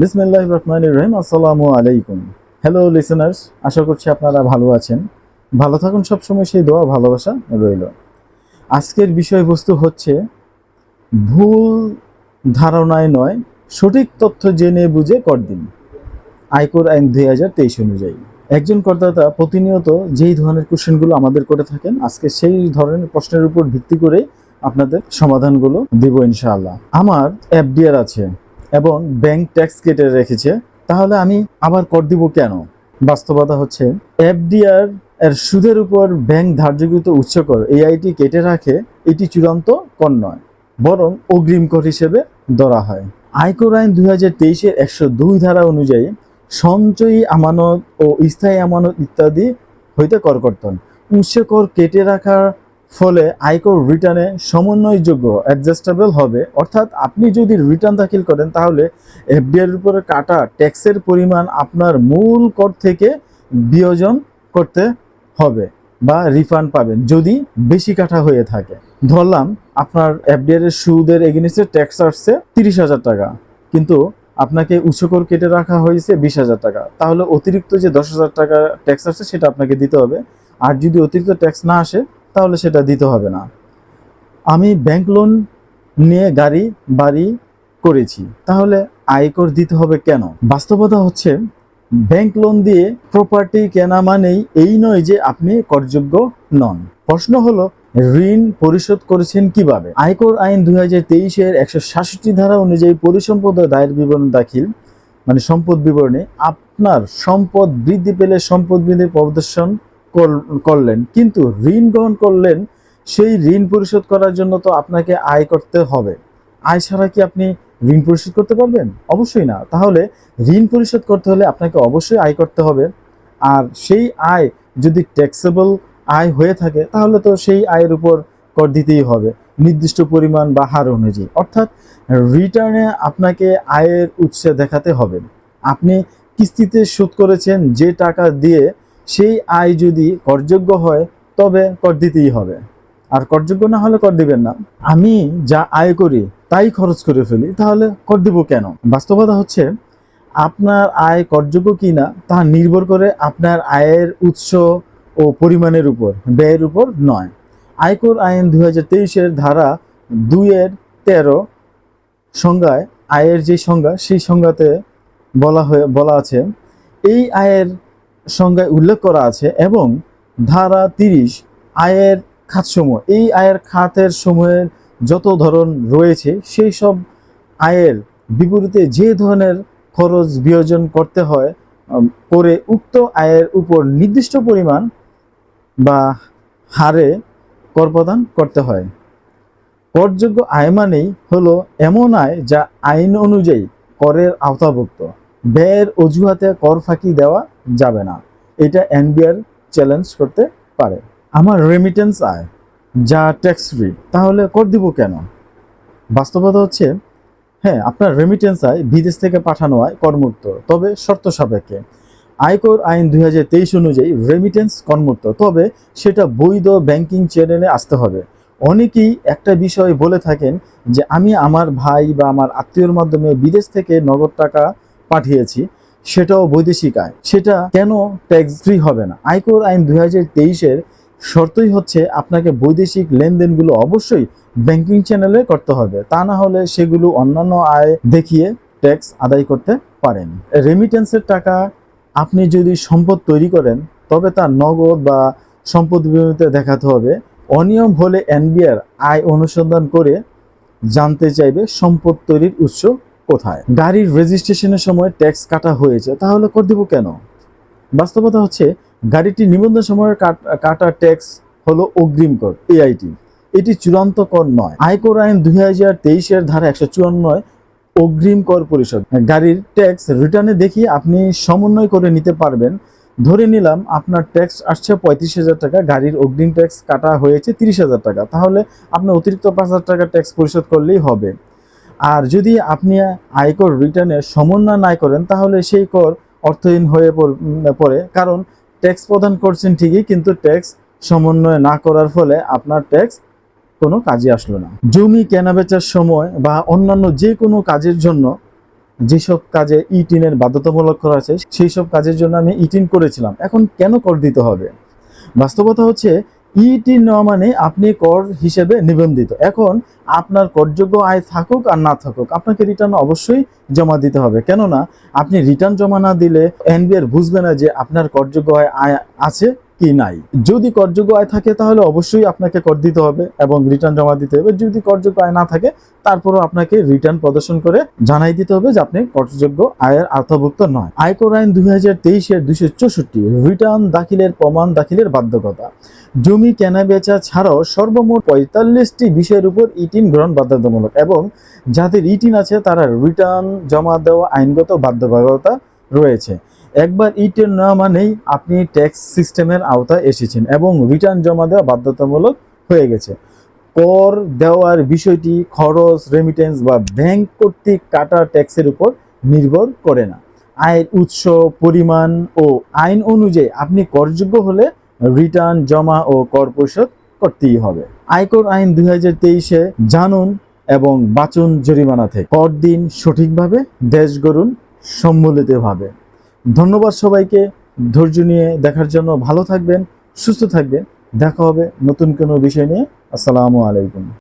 বিসমিল্লাহ রহমান রহিম, আসসালামু আলাইকুম। হ্যালো লিসেনার্স আশা করছি আপনারা ভালো আছেন। ভালো থাকুন, সবসময় সেই দোয়া ভালোবাসা রইল। আজকের বিষয়বস্তু হচ্ছে, ভুল ধারণায় নয়, সঠিক তথ্য জেনে বুঝে কর দিন আয়কর আইন দুই হাজার তেইশ অনুযায়ী। একজন করদাতা প্রতিনিয়ত যেই ধরনের কোশ্চেনগুলো আমাদের করে থাকেন, আজকে সেই ধরনের প্রশ্নের উপর ভিত্তি করে আপনাদের সমাধানগুলো দিব ইনশাআল্লাহ। আমার এফডিআর আছে। এবং ব্যাংক ট্যাক্স কেটে রেখেছে, তাহলে আমি আবার কর দিব কেন? বাস্তবতা হচ্ছে এফডিআর এর সুদের উপর ব্যাংক ধার্যকৃত উচ্চ কর এআইটি কেটে রাখে, এটি চূড়ান্ত কর নয়, বরং অগ্রিম কর হিসেবে ধরা হয়। আয়কর আইন দুই হাজার তেইশের একশো দুই ধারা অনুযায়ী, সঞ্চয়ী আমানত ও স্থায়ী আমানত ইত্যাদি হইতে কর কর্তন। উচ্চ কর কেটে রাখার ফলে আয়কর রিটার্নে সমন্বয়যোগ্য অ্যাডজাস্টেবল হবে। অর্থাৎ আপনি যদি রিটার্ন দাখিল করেন, তাহলে এফডিআর উপরে কাটা ট্যাক্সের পরিমাণ আপনার মূল কর থেকে বিয়োজন করতে হবে বা রিফান্ড পাবেন যদি বেশি কাটা হয়ে থাকে। ধরলাম, আপনার এফডিআর এর সুদের এগেনিস্টে ট্যাক্স আসছে তিরিশ হাজার টাকা, কিন্তু আপনাকে উচ্চকর কেটে রাখা হয়েছে বিশ হাজার টাকা। তাহলে অতিরিক্ত যে দশ হাজার টাকা ট্যাক্স আসছে, সেটা আপনাকে দিতে হবে। আর যদি অতিরিক্ত ট্যাক্স না আসে তাহলে সেটা দিতে হবে না। আমি ব্যাংক লোন নিয়ে গাড়ি, বাড়ি করেছি, তাহলে আয়কর দিতে হবে কেন? বাস্তবতা হচ্ছে ব্যাংক লোন দিয়ে প্রপার্টি কেনা মানেই এই নয় যে আপনি করযোগ্য নন। প্রশ্ন হলো, ঋণ পরিশোধ করেছেন কীভাবে? আয়কর আইন দুই হাজার তেইশের একশো সাতষট্টি ধারা অনুযায়ী পরিসম্পদ দায়ের বিবরণ দাখিল মানে সম্পদ বিবরণী আপনার সম্পদ বৃদ্ধি পেলে সম্পদ বৃদ্ধি প্রদর্শন করলেন। কিন্তু ঋণ গ্রহণ করলেন, সেই ঋণ পরিশোধ করার জন্য তো আপনাকে আয় করতে হবে। আয় ছাড়া কি আপনি ঋণ পরিশোধ করতে পারবেন? অবশ্যই না। তাহলে ঋণ পরিশোধ করতে হলে আপনাকে অবশ্যই আয় করতে হবে। আর সেই আয় যদি ট্যাক্সেবল আয় হয়ে থাকে, তাহলে তো সেই আয়ের উপর কর দিতেই হবে, নির্দিষ্ট পরিমাণ বা হার অনুযায়ী। অর্থাৎ রিটার্নে আপনাকে আয়ের উৎস দেখাতে হবে। আপনি কিস্তিতে শোধ করেছেন যে টাকা দিয়ে সেই আয় যদি করযোগ্য হয়, তবে কর দিতেই হবে। আর করযোগ্য না হলে কর দিবেন না। আমি যা আয় করি, তাই খরচ করে ফেলি, তাহলে কর দিব কেন? বাস্তবতা হচ্ছে, আপনার আয় করযোগ্য কি না তা নির্ভর করে আপনার আয়ের উৎস ও পরিমাণের উপর, ব্যয়ের উপর নয়। আয়কর আইন দু হাজার তেইশের ধারা দুইয়ের তেরো সংজ্ঞায়, আয়ের যে সংজ্ঞা, সেই সংজ্ঞাতে বলা হয়ে, বলা আছে, এই আয়ের সংজ্ঞায় উল্লেখ করা আছে এবং ধারা তিরিশ, আয়ের খাতসমূহ। এই আয়ের খাতের সমূহের যত ধরন রয়েছে, সেই সব আয়ের বিপরীতে যে ধরনের খরচ বিয়োজন করতে হয় করে উক্ত আয়ের উপর নির্দিষ্ট পরিমাণ বা হারে কর প্রদান করতে হয়। করযোগ্য আয় মানেই হলো এমন আয় যা আইন অনুযায়ী করের আওতাভুক্ত। ব্যয়ের অজুহাতে কর ফাঁকি দেওয়া যাবে না। এটা এনবিআর চ্যালেঞ্জ করতে পারে। আমার রেমিটেন্স আয়, যা ট্যাক্স ফ্রি তাহলে কর দিব কেন? বাস্তবতা হচ্ছে হ্যাঁ আপনার রেমিটেন্স আয় বিদেশ থেকে পাঠানো আয় করমুক্ত তবে শর্ত সাপেক্ষে। আয়কর আইন দুই হাজার তেইশ অনুযায়ী রেমিটেন্স করমুক্ত তবে সেটা বৈধ ব্যাংকিং চ্যানেলে আসতে হবে। অনেকেই একটা বিষয় বলে থাকেন যে, আমি আমার ভাই বা আমার আত্মীয়র মাধ্যমে বিদেশ থেকে নগদ টাকা পাঠিয়েছি সেটাও বৈদেশিক আয়। সেটা কেন ট্যাক্স ফ্রি হবে না? আয়কর আইন দুই হাজার তেইশের শর্তই হচ্ছে আপনাকে বৈদেশিক লেনদেনগুলো অবশ্যই ব্যাংকিং চ্যানেলে করতে হবে। তা না হলে সেগুলো অন্যান্য আয় দেখিয়ে ট্যাক্স আদায় করতে পারেন। রেমিটেন্সের টাকা আপনি যদি সম্পদ তৈরি করেন, তবে তা নগদ বা সম্পদ বিবরণীতে দেখাতে হবে। অনিয়ম হলে এনবিআর আয় অনুসন্ধান করে জানতে চাইবে সম্পদ তৈরির উৎস কোথায়? গাড়ির রেজিস্ট্রেশনের সময় ট্যাক্স কাটা হয়েছে, তাহলে কর দিব কেন? বাস্তবতা হচ্ছে, গাড়িটি নিবন্ধন সময়ের কাট- ট্যাক্স হলো অগ্রিম কর এআইটি এটি চূড়ান্ত কর নয়। আয়কর আইন দুই হাজার তেইশের ধারা একশো চুয়ান্নয়, অগ্রিম কর পরিশোধ। গাড়ির ট্যাক্স রিটার্নে দেখিয়ে আপনি সমন্বয় করে নিতে পারবেন। ধরে নিলাম, আপনার ট্যাক্স আসছে পঁয়ত্রিশ হাজার টাকা, গাড়ির অগ্রিম ট্যাক্স কাটা হয়েছে তিরিশ হাজার টাকা। তাহলে আপনি অতিরিক্ত পাঁচ হাজার টাকা ট্যাক্স পরিশোধ করলেই হবে। আর যদি আপনি আয়কর রিটার্নে সমন্বয় না করেন, তাহলে সেই কর অর্থহীন হয়ে পড়ে কারণ ট্যাক্স প্রদান করছেন ঠিকই, কিন্তু ট্যাক্স সমন্বয় না করার ফলে আপনার ট্যাক্স কোনো কাজে আসলো না। জমি কেনাবেচার সময় বা অন্যান্য যে কোনো কাজের জন্য যেসব কাজে ইটিনের বাধ্যতামূলক করা আছে সেই সব কাজের জন্য আমি ইটিন করেছিলাম। এখন কেন কর দিতে হবে? বাস্তবতা হচ্ছে ই ন মানে আপনি কর হিসেবে নিবন্ধিত। এখন আপনার করযোগ্য আয় থাকুক আর না থাকুক, আপনাকে রিটার্ন অবশ্যই জমা দিতে হবে। কেননা, আপনি রিটার্ন জমা না দিলে এনবিআর বুঝবে না যে আপনার করযোগ্য আয় আছে কি নাই? যদি করযোগ্য আয় থাকে, তাহলে অবশ্যই আপনাকে কর দিতে হবে এবং রিটার্ন জমা দিতে হবে। যদি করযোগ্য আয় না থাকে, তারপরও আপনাকে রিটার্ন প্রদর্শন করে জানাই দিতে হবে যে আপনি করযোগ্য আয়ের আওতাভুক্ত নয়। আয়কর আইন দুই হাজার তেইশের দুশো চৌষট্টি রিটার্ন দাখিলের প্রমাণ দাখিলের বাধ্যকতা। জমি কেনা বেচা ছাড়াও সর্বমোট পঁয়তাল্লিশটি বিষয়ের উপর ইটিন গ্রহণ বাধ্যতামূলক এবং যাদের ইটিন আছে, তারা রিটার্ন জমা দেওয়া আইনগত বাধ্যবাধকতা রয়েছে। একবার ইটের নেওয়া মানেই আপনি ট্যাক্স সিস্টেমের আওতায় এসেছেন এবং রিটার্ন জমা দেওয়া বাধ্যতামূলক হয়ে গেছে। কর দেওয়ার বিষয়টি খরচ রেমিটেন্স বা ব্যাংক কর্তৃক কাটা ট্যাক্সের উপর নির্ভর করে না। আয়ের উৎস, পরিমাণ ও আইন অনুযায়ী আপনি করযোগ্য হলে রিটার্ন জমা ও কর পরিশোধ করতেই হবে। আয়কর আইন দুই হাজার তেইশে জানুন এবং বাঁচুন জরিমানা থেকে কর দিন সঠিকভাবে, দেশ গড়ুন সম্মিলিতভাবে ধন্যবাদ সবাইকে। ধৈর্য নিয়ে দেখার জন্য ভালো থাকবেন, সুস্থ থাকবেন। দেখা হবে নতুন কোনো বিষয় নিয়ে। আসসালামু আলাইকুম।